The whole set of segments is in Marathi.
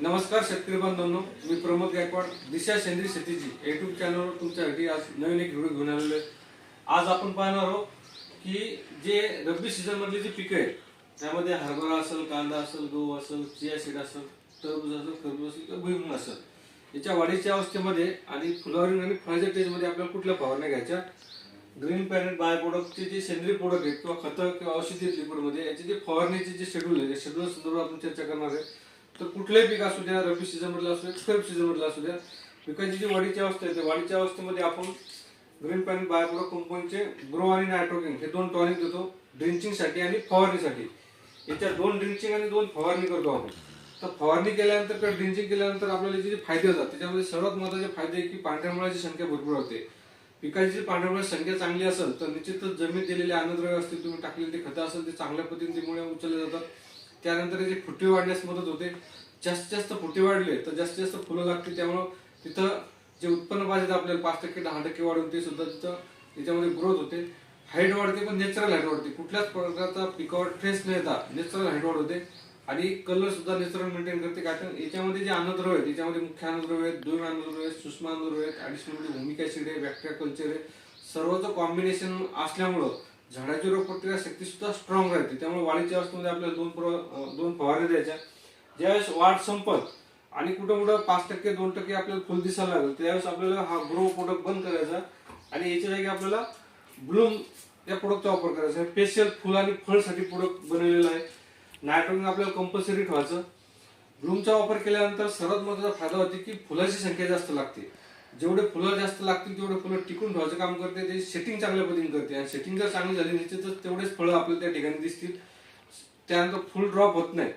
नमस्कार शेतकरी बांधवांनो मी प्रमोद गायकवाड दिशा सेंद्रिय शेतीची युट्यूब चॅनलवर तुमच्यासाठी आज नवीन एक व्हिडिओ घेऊन आलेलो आहे. आज आपण पाहणार आहोत की जे रब्बी सीझनमधली जी पिकं आहेत त्यामध्ये हरभरा असेल कांदा असेल गहू असेल चिया सीड असेल टरबूज असेल खरबूज असेल किंवा भुईमुंग असेल. याच्या वाढीच्या अवस्थेमध्ये आणि फुलावरिंग आणि फळाच्या टेजमध्ये आपल्याला कुठल्या फवारण्या घ्यायच्या? ग्रीन पॅरेंट बाय प्रोडक्टचे जे सेंद्रिय प्रोडक्ट आहेत किंवा खतं किंवा औषधी आहेत लिक्विडमध्ये याचे जे फवारणीचे जे शेड्यूल आहे शेड्यूल संदर्भात आपण चर्चा करणार आहे. तर कुठलंही पीक असू द्या रब्बी सीझनमधलं असू द्या खरीप सीझन असू द्या पिकाची जी वाढीची अवस्था आहे त्या वाढीच्या अवस्थेमध्ये आपण ग्रीन पॅरेंट बायोप्रो कंपनीचे ग्रो आणि नायट्रोकिन हे दोन टॉनिक देतो ड्रिंचिंगसाठी आणि फवारणीसाठी. याच्या दोन ड्रिंचिंग आणि दोन फवारणी करतो आपण. तर फवारणी केल्यानंतर किंवा ड्रिंचिंग केल्यानंतर आपल्याला जे जे फायदे होतात त्याच्यामध्ये सर्वात महत्त्वाचे फायदे आहे की पांढऱ्या मुळाची संख्या भरपूर होते. पिकाची जी पांढऱ्या संख्या चांगली असेल तर निश्चितच जमीन दिलेले अन्नद्रव्य असतील तुम्ही टाकलेले ते खतं असेल ते चांगल्या पद्धतीने मुळे उचलले जातात. त्यानंतर जे फुटी वाढण्यास मदत होते जास्तीत जास्त फुटी वाढले तर जास्तीत जास्त फुलं लागते त्यामुळं तिथं जे उत्पन्न पाहिजे आपल्याला पाच टक्के दहा टक्के वाढून ते सुद्धा तिथं त्याच्यामध्ये ग्रोथ होते. हाईट वाढते पण नॅचरल हाईट वाढते. कुठल्याच प्रकारचा पिकावर ट्रेस न येता नॅचरल हाईट वाढ होते. आणि कलर सुद्धा नॅचरल मेंटेन करते. कारण याच्यामध्ये जे अन्नद्रव्य आहेत त्याच्यामध्ये मुख्य अन्नद्रव्य आहेत दोन अन्नद्रव्य आहेत सूक्ष्म अन्नद्रव्य आहेत ॲडिशनल म्हणजे भूमिका ऍसिड आहे बॅक्टेरिया कल्चर आहे. सर्वचं कॉम्बिनेशन असल्यामुळं झाडाची रोगप्रतिकार शक्ती सुद्धा स्ट्रॉंग राहते. त्यामुळे वाढीच्या अवस्थेमध्ये आपल्याला दोन प्र दोन फवारण्या द्यायच्या. ज्यावेळेस वाढ संपत आणि कुठं कुठं पाच टक्के दोन टक्के आपल्याला फुल दिसायला लागेल त्यावेळेस आपल्याला हा ग्रो प्रोडक्ट बंद करायचा आणि याच्या जागी आपल्याला ब्लूम या प्रोडक्टचा वापर करायचा. स्पेशल फुल आणि फळसाठी प्रोडक्ट बनवलेला आहे. नायट्रोजन आपल्याला कंपल्सरी ठेवायचं. ब्लूमचा वापर केल्यानंतर सर्वात महत्त्वाचा फायदा होते की फुलाची संख्या जास्त लागते. जेवढे फुलं जास्त लागतील तेवढे फुलं टिकून ठेवायचं काम करते ते सेटिंग चांगल्या पद्धतीने करते. आणि सेटिंग जर चांगली झाली निश्चितच तेवढेच फळं आपल्याला त्या ठिकाणी दिसतील. त्यानंतर फुल ड्रॉप होत नाही.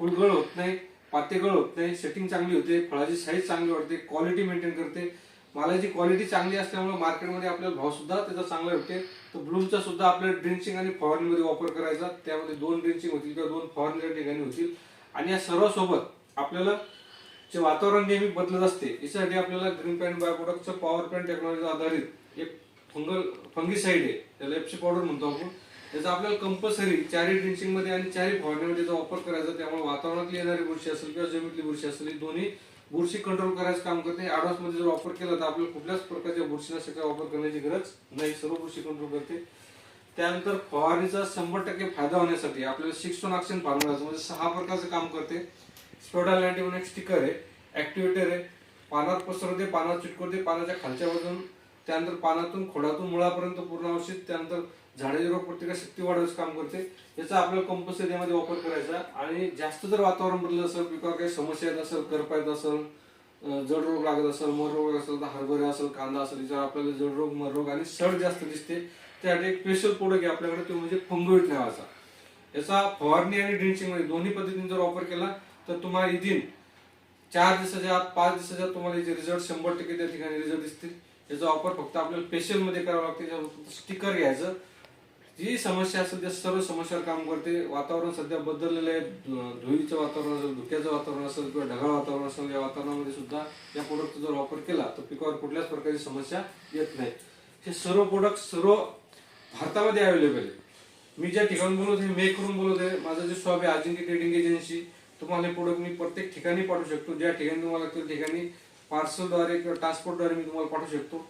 फुलगळ होत नाही पातेगळ होत नाही सेटिंग चांगली होते फळाची साईज चांगली वाढते क्वालिटी मेंटेन करते. मालाची क्वालिटी चांगली असल्यामुळे मार्केटमध्ये आपल्याला भाव सुद्धा त्याचा चांगला भेटते. तर ब्लूमचा सुद्धा आपल्याला ड्रिंचिंग आणि फवारणीमध्ये वापर करायचा. त्यामध्ये दोन ड्रिंचिंग होतील किंवा दोन फवारणीच्या ठिकाणी होतील. आणि या सर्वसोबत आपल्याला जे वातावरण नेहमी बदलत असते याच्यासाठी आपल्याला ग्रीन पॅन्ट बायोप्रोडक्टचं पॉवर पॅन्ट टेक्नॉलॉजी आधारित एक फंगल फंगीसाईड आहे. त्याला एफसी पावडर म्हणतो आपण. त्याचा आपल्याला कंपल्सरी चारी ड्रिंचिंगमध्ये आणि चारी फवारणीमध्ये त्याचा वापर करायचा त्यामुळे वातावरणातली येणारी बुरशी असेल किंवा जमिनीतली बुरशी असेल ही दोन्ही बुरशी कंट्रोल करायचं काम करते. ऍडव्हान्समध्ये जर वापर केला तर आपल्याला कुठल्याच प्रकारच्या बुरशीनाशकाचा वापर करण्याची गरज नाही. सर्व बुरशी कंट्रोल करते. त्यानंतर फवारणीचा शंभर टक्के फायदा होण्यासाठी आपल्याला सिक्स वन ऑक्सिजन फॉर्म्युला म्हणजे सहा प्रकारचं काम करते. स्पेडाल नाईन्टी म्हणून एक स्टिकर आहे. ऍक्टिव्हेटर आहे. पानात पसरवते पानात चिटकवते पानाच्या खालच्या बाजून त्यानंतर पानातून खोडातून मुळापर्यंत पूर्ण औषध त्यानंतर झाडाची रोग प्रतिकार शक्ती वाढवायचं काम करते. याचा आपल्याला कंपल्सरी यामध्ये वापर करायचा आणि जास्त जर वातावरण बदललं असेल पिकावर काही समस्या येत असेल करपा येत असेल जड रोग लागत असेल मर रोग असेल तर हरभरे असेल कांदा असेल याच्यावर आपल्याला जड रोग मर रोग आणि सड जास्त दिसते. त्यासाठी एक स्पेशल प्रोडक्ट आहे आपल्याकडे तो म्हणजे फंगोईट नावाचा. याचा फवारणी आणि ड्रिंचिंगमध्ये दोन्ही पद्धतीने जर वापर केला तर तुम्हाला इदिन चार दिवसाच्या आत पाच दिवसाच्या तुम्हाला याचे रिझल्ट शंभर टक्के त्या ठिकाणी रिझल्ट दिसतील. याचा वापर फक्त आपल्याला पेशलमध्ये करावं करावा लागते स्टिकर घ्यायचं. जी समस्या असेल त्या सर्व समस्यावर काम करते. वातावरण सध्या बदललेलं आहे. धुळीचं वातावरण असेल धुक्याचं वातावरण असेल किंवा ढगाळ वातावरण असेल या वातावरणामध्ये सुद्धा या प्रोडक्टचा जर वापर केला तर पिकावर कुठल्याच प्रकारची समस्या येत नाही. हे सर्व प्रोडक्ट सर्व भारतामध्ये अवेलेबल आहे. मी ज्या ठिकाणी बोलत आहे मे करून बोलत आहे. माझं जे शॉप आहे अजिंक्य ट्रेडिंग एजन्सी तुम्हाला हे प्रोडक्ट मी प्रत्येक ठिकाणी पाठवू शकतो. ज्या ठिकाणी तुम्हाला त्या ठिकाणी पार्सलद्वारे किंवा ट्रान्सपोर्टद्वारे मी तुम्हाला पाठवू शकतो.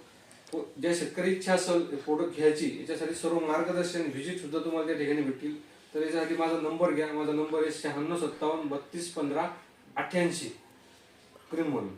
ज्या शेतकरी इच्छा असेल प्रोडक्ट घ्यायची याच्यासाठी सर्व मार्गदर्शन व्हिजिट सुद्धा तुम्हाला त्या ठिकाणी भेटतील. तर याच्यासाठी माझा नंबर घ्या. माझा नंबर आहे शहाण्णव सत्तावन्न बत्तीस पंधरा अठ्ठ्याऐंशी. क्रीम म्हणून.